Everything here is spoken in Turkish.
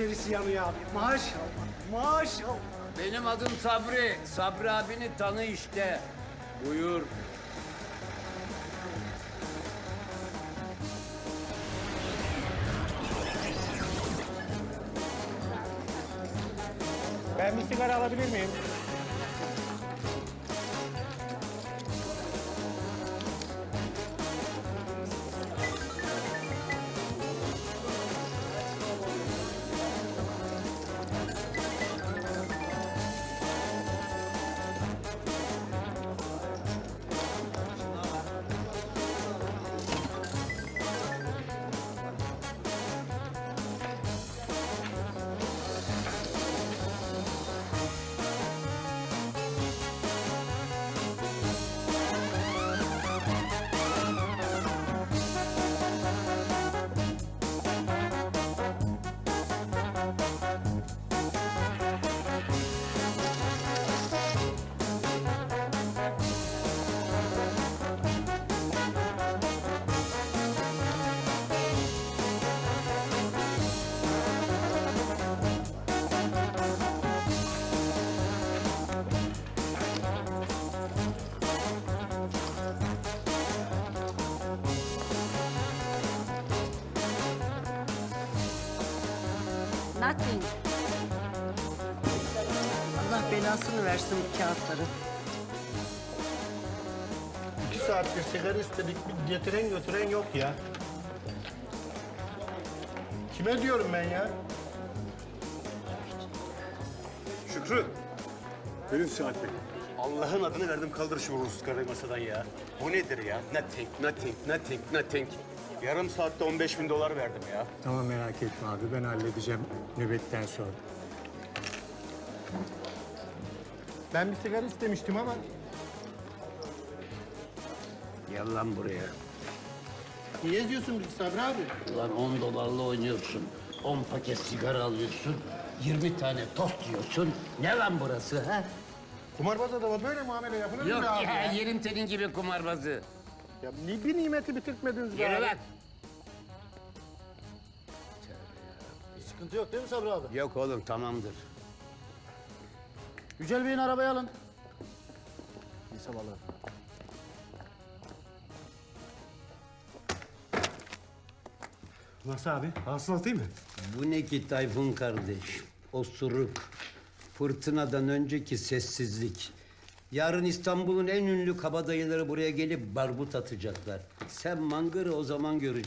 içerisi yanıyor abi. Maşallah, maşallah. Benim adım Sabri. Sabri abini tanı işte. Buyur. Ben bir sigara alabilir miyim? Nothing. Allah belasını versin bu kağıtları. İki saattir sigara istedik. Bir getiren götüren yok ya. Kime diyorum ben ya? Şükrü. Verin saati. Allah'ın adını verdim kaldır şu ruhsuz karayı masadan ya. Bu nedir ya? Nothing, nothing, nothing, nothing. Yarım saatte 15 bin dolar verdim ya. Tamam merak etme abi ben halledeceğim nöbetten sonra. Ben bir sigara istemiştim ama Gel lan buraya. niye diyorsun bizi Sabri abi? Ulan 10 dolarla oynuyorsun. 10 paket sigara alıyorsun. 20 tane tost yiyorsun. Ne lan burası ha? Kumarbaz adama böyle muamele yapılır mı Yok be abi ya, ya? yerim senin gibi kumarbazı. Ya ni- bir nimeti bitirtmediniz be Yürü abi. lan. Sıkıntı yok değil mi Sabri abi? Yok oğlum tamamdır. Yücel Bey'in arabayı alın. İyi sabahlar. Nasıl abi? Hasılat değil mi? Bu ne ki Tayfun kardeş? Osuruk. Fırtınadan önceki sessizlik. Yarın İstanbul'un en ünlü kabadayıları buraya gelip barbut atacaklar. Sen mangırı o zaman göreceksin.